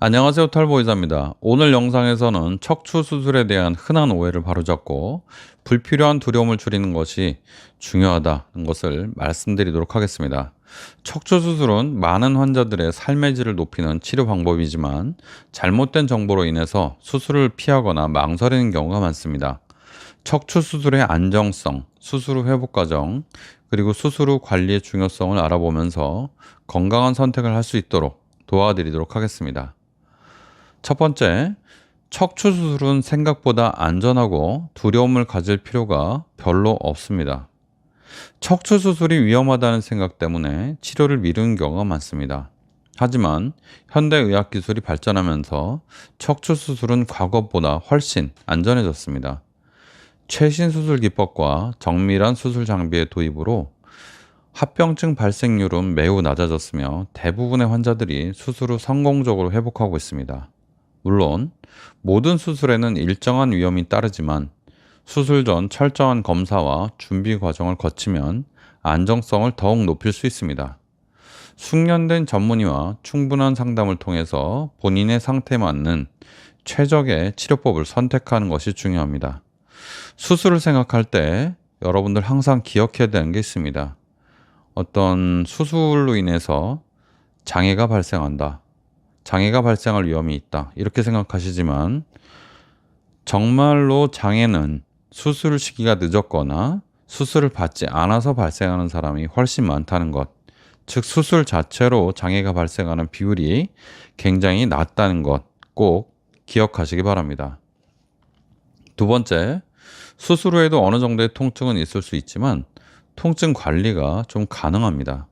안녕하세요 털보이자입니다. 오늘 영상에서는 척추 수술에 대한 흔한 오해를 바로잡고 불필요한 두려움을 줄이는 것이 중요하다는 것을 말씀드리도록 하겠습니다. 척추 수술은 많은 환자들의 삶의 질을 높이는 치료 방법이지만 잘못된 정보로 인해서 수술을 피하거나 망설이는 경우가 많습니다. 척추 수술의 안정성, 수술 후 회복 과정, 그리고 수술 후 관리의 중요성을 알아보면서 건강한 선택을 할 수 있도록 도와드리도록 하겠습니다. 첫 번째, 척추 수술은 생각보다 안전하고 두려움을 가질 필요가 별로 없습니다. 척추 수술이 위험하다는 생각 때문에 치료를 미루는 경우가 많습니다. 하지만 현대의학 기술이 발전하면서 척추 수술은 과거보다 훨씬 안전해졌습니다. 최신 수술 기법과 정밀한 수술 장비의 도입으로 합병증 발생률은 매우 낮아졌으며 대부분의 환자들이 수술 후 성공적으로 회복하고 있습니다. 물론 모든 수술에는 일정한 위험이 따르지만 수술 전 철저한 검사와 준비 과정을 거치면 안정성을 더욱 높일 수 있습니다. 숙련된 전문의와 충분한 상담을 통해서 본인의 상태에 맞는 최적의 치료법을 선택하는 것이 중요합니다. 수술을 생각할 때 여러분들 항상 기억해야 되는 게 있습니다. 어떤 수술로 인해서 장애가 발생한다. 장애가 발생할 위험이 있다. 이렇게 생각하시지만 정말로 장애는 수술 시기가 늦었거나 수술을 받지 않아서 발생하는 사람이 훨씬 많다는 것. 즉 수술 자체로 장애가 발생하는 비율이 굉장히 낮다는 것 꼭 기억하시기 바랍니다. 두 번째, 수술 후에도 어느 정도의 통증은 있을 수 있지만 통증 관리가 좀 가능합니다.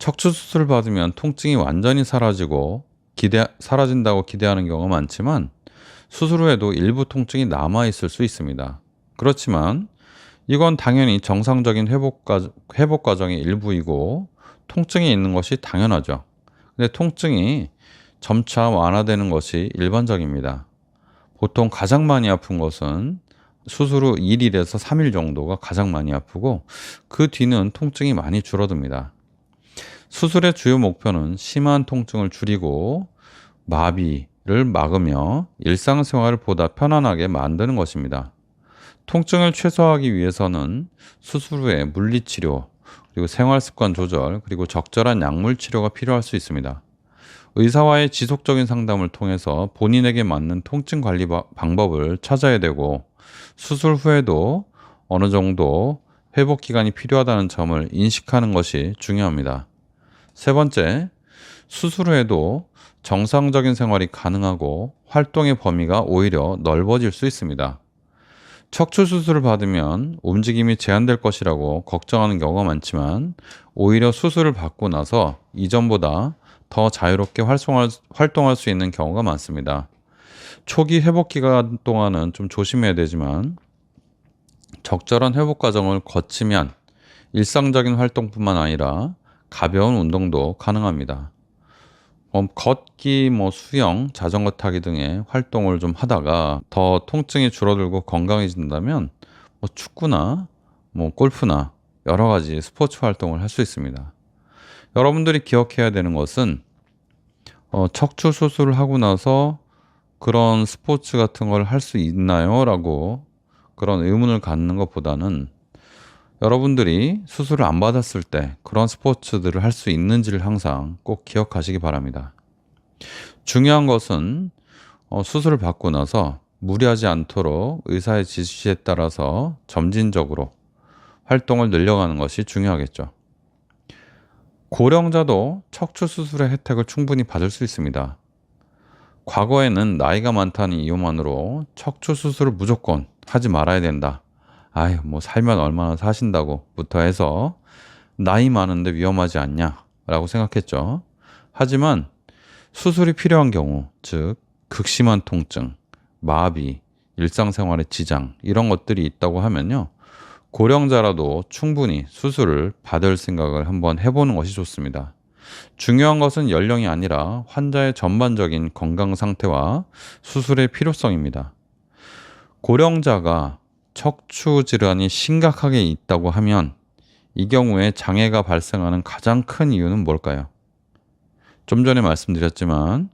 척추 수술을 받으면 통증이 완전히 사라지고 기대 사라진다고 기대하는 경우가 많지만 수술 후에도 일부 통증이 남아 있을 수 있습니다. 그렇지만 이건 당연히 정상적인 회복, 과, 회복 과정의 일부이고 통증이 있는 것이 당연하죠. 근데 통증이 점차 완화되는 것이 일반적입니다. 보통 가장 많이 아픈 것은 수술 후 1일에서 3일 정도가 가장 많이 아프고 그 뒤는 통증이 많이 줄어듭니다. 수술의 주요 목표는 심한 통증을 줄이고 마비를 막으며 일상생활을 보다 편안하게 만드는 것입니다. 통증을 최소화하기 위해서는 수술 후에 물리치료, 그리고 생활습관 조절, 그리고 적절한 약물 치료가 필요할 수 있습니다. 의사와의 지속적인 상담을 통해서 본인에게 맞는 통증 관리 방법을 찾아야 되고 수술 후에도 어느 정도 회복 기간이 필요하다는 점을 인식하는 것이 중요합니다. 세 번째, 수술 후에도 정상적인 생활이 가능하고 활동의 범위가 오히려 넓어질 수 있습니다. 척추 수술을 받으면 움직임이 제한될 것이라고 걱정하는 경우가 많지만 오히려 수술을 받고 나서 이전보다 더 자유롭게 활동할, 활동할 수 있는 경우가 많습니다. 초기 회복 기간 동안은 좀 조심해야 되지만 적절한 회복 과정을 거치면 일상적인 활동뿐만 아니라 가벼운 운동도 가능합니다. 어, 걷기, 뭐 수영, 자전거 타기 등의 활동을 좀 하다가 더 통증이 줄어들고 건강해진다면 뭐 축구나 뭐 골프나 여러 가지 스포츠 활동을 할 수 있습니다. 여러분들이 기억해야 되는 것은 어, 척추 수술을 하고 나서 그런 스포츠 같은 걸 할 수 있나요? 라고 그런 의문을 갖는 것보다는 여러분들이 수술을 안 받았을 때 그런 스포츠들을 할 수 있는지를 항상 꼭 기억하시기 바랍니다. 중요한 것은 어, 수술을 받고 나서 무리하지 않도록 의사의 지시에 따라서 점진적으로 활동을 늘려가는 것이 중요하겠죠. 고령자도 척추 수술의 혜택을 충분히 받을 수 있습니다. 과거에는 나이가 많다는 이유만으로 척추 수술을 무조건 하지 말아야 된다. 아유, 뭐 살면 얼마나 사신다고 부터 해서 나이 많은데 위험하지 않냐? 라고 생각했죠. 하지만 수술이 필요한 경우, 즉, 극심한 통증, 마비, 일상생활의 지장, 이런 것들이 있다고 하면요. 고령자라도 충분히 수술을 받을 생각을 한번 해보는 것이 좋습니다. 중요한 것은 연령이 아니라 환자의 전반적인 건강 상태와 수술의 필요성입니다. 고령자가 척추 질환이 심각하게 있다고 하면 이 경우에 장애가 발생하는 가장 큰 이유는 뭘까요? 좀 전에 말씀드렸지만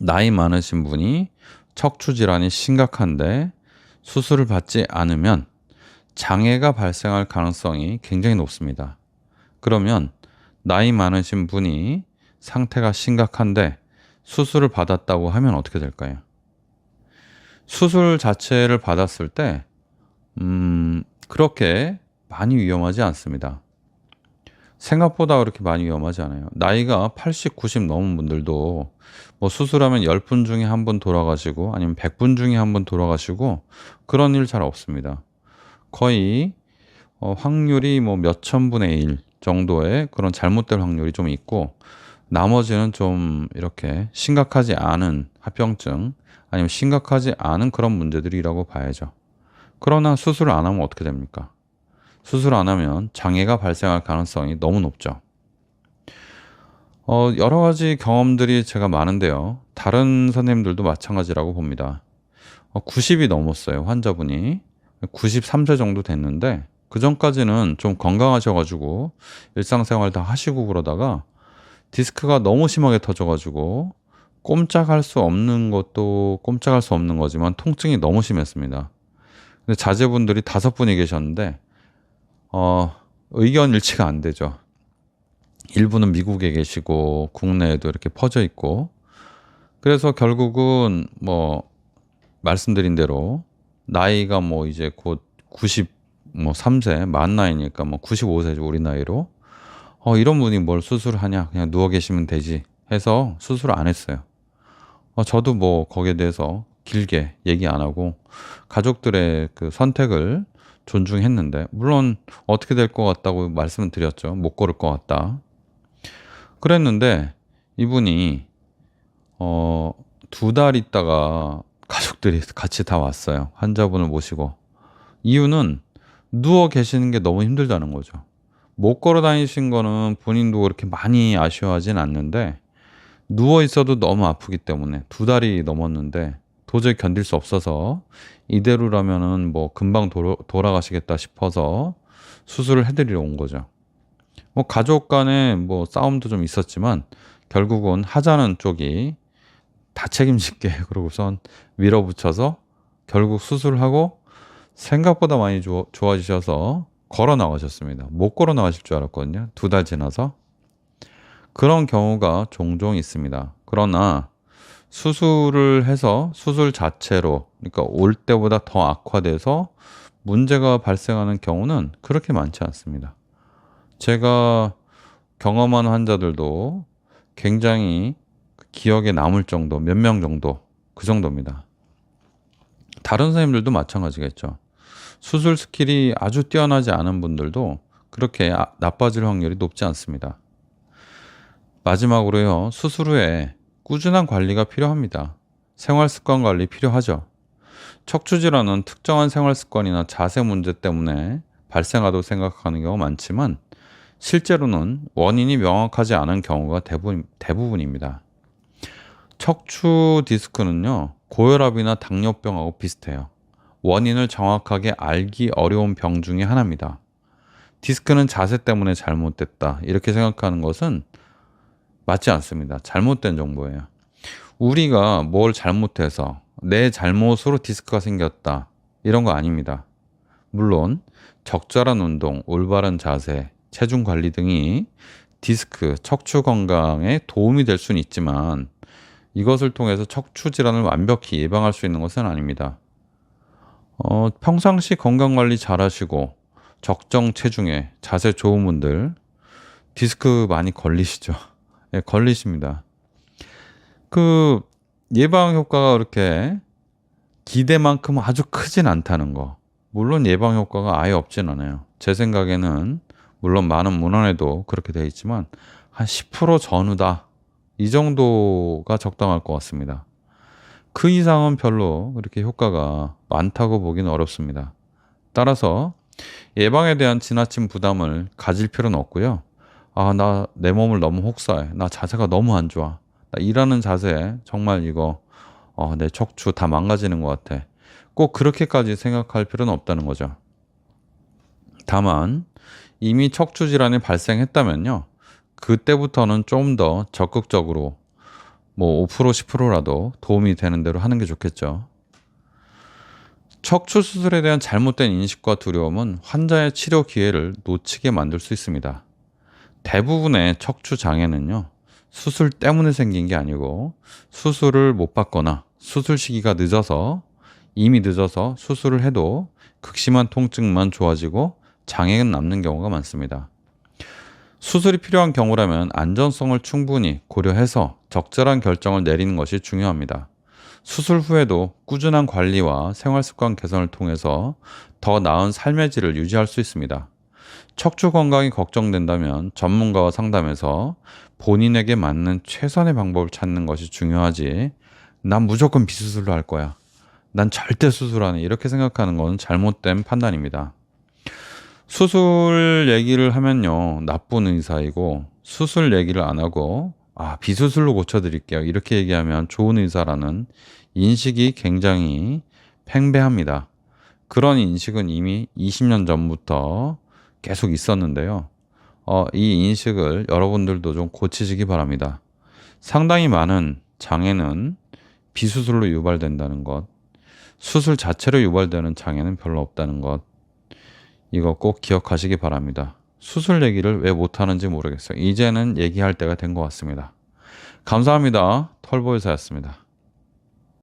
나이 많으신 분이 척추 질환이 심각한데 수술을 받지 않으면 장애가 발생할 가능성이 굉장히 높습니다. 그러면 나이 많으신 분이 상태가 심각한데 수술을 받았다고 하면 어떻게 될까요? 수술 자체를 받았을 때, 음, 그렇게 많이 위험하지 않습니다. 생각보다 그렇게 많이 위험하지 않아요. 나이가 80, 90 넘은 분들도 뭐 수술하면 10분 중에 한 분 돌아가시고 아니면 100분 중에 한 분 돌아가시고 그런 일 잘 없습니다. 거의 어, 확률이 뭐 몇천 분의 1 정도의 그런 잘못될 확률이 좀 있고 나머지는 좀 이렇게 심각하지 않은 합병증 아니면 심각하지 않은 그런 문제들이라고 봐야죠. 그러나 수술을 안 하면 어떻게 됩니까? 수술 안 하면 장애가 발생할 가능성이 너무 높죠. 어, 여러 가지 경험들이 제가 많은데요. 다른 선생님들도 마찬가지라고 봅니다. 어, 90이 넘었어요, 환자분이. 93세 정도 됐는데, 그 전까지는 좀 건강하셔가지고, 일상생활 다 하시고 그러다가, 디스크가 너무 심하게 터져가지고, 꼼짝할 수 없는 것도 꼼짝할 수 없는 거지만, 통증이 너무 심했습니다. 근데 자제분들이 다섯 분이 계셨는데, 어, 의견 일치가 안 되죠. 일부는 미국에 계시고 국내에도 이렇게 퍼져 있고 그래서 결국은 뭐 말씀드린 대로 나이가 뭐 이제 곧 90, 뭐 3세, 만 나이니까 뭐 95세죠, 우리 나이로. 어, 이런 분이 뭘 수술하냐, 그냥 누워 계시면 되지 해서 수술을 안 했어요. 어, 저도 뭐 거기에 대해서 길게 얘기 안 하고 가족들의 그 선택을 존중했는데 물론 어떻게 될 것 같다고 말씀을 드렸죠. 못 걸을 것 같다. 그랬는데 이분이 어, 두 달 있다가 가족들이 같이 다 왔어요. 환자분을 모시고. 이유는 누워 계시는 게 너무 힘들다는 거죠. 못 걸어 다니신 거는 본인도 그렇게 많이 아쉬워하진 않는데 누워 있어도 너무 아프기 때문에 두 달이 넘었는데 도저히 견딜 수 없어서 이대로라면은 뭐 금방 도로, 돌아가시겠다 싶어서 수술을 해드리러 온 거죠. 뭐 가족 간에 뭐 싸움도 좀 있었지만 결국은 하자는 쪽이 다 책임질게 그러고선 밀어붙여서 결국 수술을 하고 생각보다 많이 조, 좋아지셔서 걸어 나가셨습니다. 못 걸어 나가실 줄 알았거든요. 두 달 지나서. 그런 경우가 종종 있습니다. 그러나 수술을 해서 수술 자체로 그러니까 올 때보다 더 악화돼서 문제가 발생하는 경우는 그렇게 많지 않습니다. 제가 경험한 환자들도 굉장히 기억에 남을 정도, 몇 명 정도, 그 정도입니다. 다른 선생님들도 마찬가지겠죠. 수술 스킬이 아주 뛰어나지 않은 분들도 그렇게 아, 나빠질 확률이 높지 않습니다. 마지막으로요, 수술 후에 꾸준한 관리가 필요합니다. 생활 습관 관리 필요하죠. 척추 질환은 특정한 생활 습관이나 자세 문제 때문에 발생하다고 생각하는 경우가 많지만 실제로는 원인이 명확하지 않은 경우가 대부분, 대부분입니다. 척추 디스크는요, 고혈압이나 당뇨병하고 비슷해요. 원인을 정확하게 알기 어려운 병 중에 하나입니다. 디스크는 자세 때문에 잘못됐다. 이렇게 생각하는 것은 맞지 않습니다. 잘못된 정보예요. 우리가 뭘 잘못해서 내 잘못으로 디스크가 생겼다. 이런 거 아닙니다. 물론 적절한 운동, 올바른 자세, 체중 관리 등이 디스크, 척추 건강에 도움이 될 수는 있지만 이것을 통해서 척추 질환을 완벽히 예방할 수 있는 것은 아닙니다. 어, 평상시 건강 관리 잘 하시고 적정 체중에 자세 좋은 분들 디스크 많이 걸리시죠? 예, 걸리십니다. 그 예방 효과가 그렇게 기대만큼 아주 크진 않다는 거. 물론 예방 효과가 아예 없진 않아요. 제 생각에는 물론 많은 문헌에도 그렇게 되어 있지만 한 10% 전후다. 이 정도가 적당할 것 같습니다. 그 이상은 별로 그렇게 효과가 많다고 보기는 어렵습니다. 따라서 예방에 대한 지나친 부담을 가질 필요는 없고요. 아, 나 내 몸을 너무 혹사해. 나 자세가 너무 안 좋아. 나 일하는 자세 정말 이거 어, 내 척추 다 망가지는 것 같아. 꼭 그렇게까지 생각할 필요는 없다는 거죠. 다만 이미 척추 질환이 발생했다면요. 그때부터는 좀 더 적극적으로 뭐 5% 10%라도 도움이 되는 대로 하는 게 좋겠죠. 척추 수술에 대한 잘못된 인식과 두려움은 환자의 치료 기회를 놓치게 만들 수 있습니다. 대부분의 척추 장애는요, 수술 때문에 생긴 게 아니고 수술을 못 받거나 수술 시기가 늦어서 이미 늦어서 수술을 해도 극심한 통증만 좋아지고 장애는 남는 경우가 많습니다. 수술이 필요한 경우라면 안전성을 충분히 고려해서 적절한 결정을 내리는 것이 중요합니다. 수술 후에도 꾸준한 관리와 생활 습관 개선을 통해서 더 나은 삶의 질을 유지할 수 있습니다. 척추 건강이 걱정된다면 전문가와 상담해서 본인에게 맞는 최선의 방법을 찾는 것이 중요하지. 난 무조건 비수술로 할 거야. 난 절대 수술 안 해. 이렇게 생각하는 건 잘못된 판단입니다. 수술 얘기를 하면요. 나쁜 의사이고 수술 얘기를 안 하고 아, 비수술로 고쳐드릴게요. 이렇게 얘기하면 좋은 의사라는 인식이 굉장히 팽배합니다. 그런 인식은 이미 20년 전부터 계속 있었는데요. 어, 이 인식을 여러분들도 좀 고치시기 바랍니다. 상당히 많은 장애는 비수술로 유발된다는 것, 수술 자체로 유발되는 장애는 별로 없다는 것, 이거 꼭 기억하시기 바랍니다. 수술 얘기를 왜 못하는지 모르겠어요. 이제는 얘기할 때가 된 것 같습니다. 감사합니다. 털보의사였습니다.